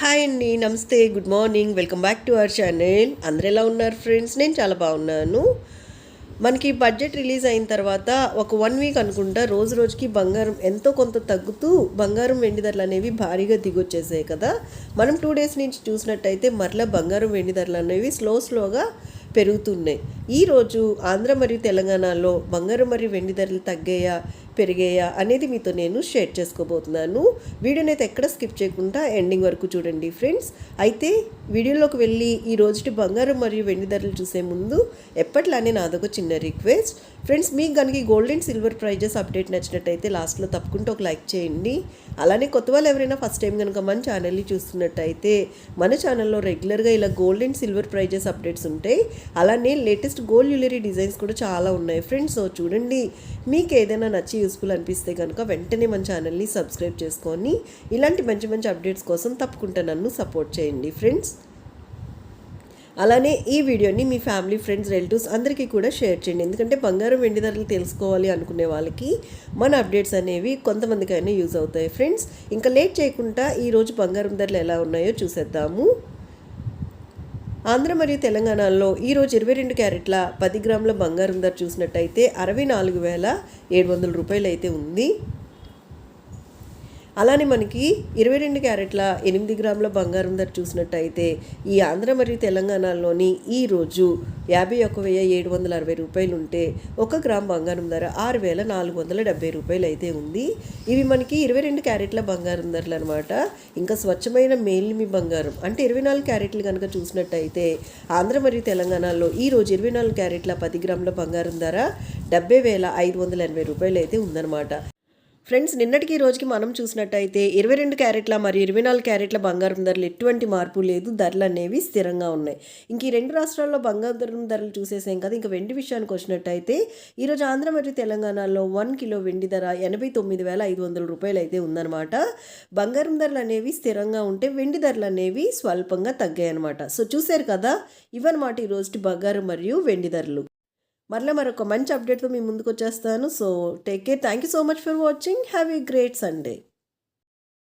Hi అండి నమస్తే good morning. Welcome back to our channel. అందరు ఎలా ఉన్నారు ఫ్రెండ్స్? నేను చాలా బాగున్నాను. మనకి బడ్జెట్ రిలీజ్ అయిన తర్వాత ఒక వన్ వీక్ అనుకుంటా రోజు రోజుకి బంగారం ఎంతో కొంత తగ్గుతూ బంగారం వెండి ధరలు అనేవి భారీగా దిగొచ్చేసాయి కదా. మనం టూ డేస్ నుంచి చూసినట్టయితే మరలా బంగారం వెండి ధరలు అనేవి స్లో స్లోగా పెరుగుతున్నాయి. ఈరోజు ఆంధ్ర మరియు తెలంగాణలో బంగారం మరియు వెండి ధరలు తగ్గాయా? పెరిగాయా అనేది మీతో నేను షేర్ చేసుకోబోతున్నాను. వీడియోని అయితే ఎక్కడ స్కిప్ చేయకుండా ఎండింగ్ వరకు చూడండి ఫ్రెండ్స్. అయితే వీడియోలోకి వెళ్ళి ఈ రోజుటి బంగారం మరియు వెండి ధరలు చూసే ముందు ఎప్పట్లానే నాదొక చిన్న రిక్వెస్ట్. ఫ్రెండ్స్ మీకు కనుక ఈ gold and silver prices update నచ్చినట్టయితే లాస్ట్లో తప్పకుండా ఒక లైక్ చేయండి. అలానే కొత్త వాళ్ళు ఎవరైనా ఫస్ట్ టైం కనుక మన ఛానల్ని చూస్తున్నట్టయితే మన ఛానల్లో రెగ్యులర్గా ఇలా gold and silver prices updates ఉంటాయి. అలానే లేటెస్ట్ గోల్డ్ జ్యువెలరీ డిజైన్స్ కూడా చాలా ఉన్నాయి ఫ్రెండ్స్. సో చూడండి మీకు ఏదైనా నచ్చి యూస్ఫుల్ అనిపిస్తే కనుక వెంటనే మన ఛానల్ని సబ్స్క్రైబ్ చేసుకొని ఇలాంటి మంచి మంచి అప్డేట్స్ కోసం తప్పకుండా నన్ను సపోర్ట్ చేయండి ఫ్రెండ్స్ అలానే ఈ వీడియోని మీ ఫ్యామిలీ ఫ్రెండ్స్ రిలేటివ్స్ అందరికీ కూడా షేర్ చేయండి. ఎందుకంటే బంగారం వెండి ధరలు తెలుసుకోవాలి అనుకునే వాళ్ళకి మన అప్డేట్స్ అనేవి కొంతమందికైనా యూజ్ అవుతాయి ఫ్రెండ్స్ ఇంకా లేట్ చేయకుండా ఈరోజు బంగారం ధరలు ఎలా ఉన్నాయో చూసేద్దాము. ఆంధ్ర మరియు తెలంగాణలో ఈరోజు ఇరవై రెండు క్యారెట్ల పది గ్రాముల బంగారం ధర చూసినట్టయితే అరవై నాలుగు వేల ఏడు వందల రూపాయలు అయితే ఉంది. అలానే మనకి ఇరవై రెండు క్యారెట్ల ఎనిమిది గ్రాముల బంగారం ధర చూసినట్టయితే ఈ ఆంధ్ర మరియు తెలంగాణలోని ఈ రోజు యాభై ఒక వెయ్యి ఏడు వందల అరవై రూపాయలు ఉంటే ఒక గ్రామ్ బంగారం ధర ఆరు వేల నాలుగు వందల డెబ్బై రూపాయలు అయితే ఉంది. ఇవి మనకి ఇరవై రెండు క్యారెట్ల బంగారం ధరలు అనమాట ఇంకా స్వచ్ఛమైన మేల్మి బంగారం అంటే ఇరవై నాలుగు క్యారెట్లు కనుక చూసినట్టయితే ఆంధ్ర మరియు తెలంగాణలో ఈ రోజు ఇరవై నాలుగు క్యారెట్ల పది గ్రాముల బంగారం ధర డెబ్బై వేల ఐదు వందల ఎనభై రూపాయలు అయితే ఉందన్నమాట. ఫ్రెండ్స్ నిన్నటికి రోజుకి మనం చూసినట్టయితే ఇరవై రెండు క్యారెట్ల మరియు ఇరవై నాలుగు క్యారెట్ల బంగారం ధరలు ఎటువంటి మార్పు లేదు. ధరలు అనేవి స్థిరంగా ఉన్నాయి. ఇంక ఈ రెండు రాష్ట్రాల్లో బంగారం ధరలు చూసేసాం కదా. ఇంకా వెండి విషయానికి వచ్చినట్టయితే ఈరోజు ఆంధ్ర మరియు తెలంగాణలో వన్ కిలో వెండి ధర ఎనభై తొమ్మిది వేల ఐదు వందల రూపాయలు అయితే ఉందన్నమాట. బంగారం ధరలు అనేవి స్థిరంగా ఉంటే వెండి ధరలు అనేవి స్వల్పంగా తగ్గాయన్నమాట. సో చూశారు కదా? ఇవన్నమాట ఈ రోజు బంగారం మరియు వెండి ధరలు. మరలా మరొక మంచి అప్డేట్తో మీ ముందుకు వచ్చేస్తాను. So take care thank you so much for watching have a great Sunday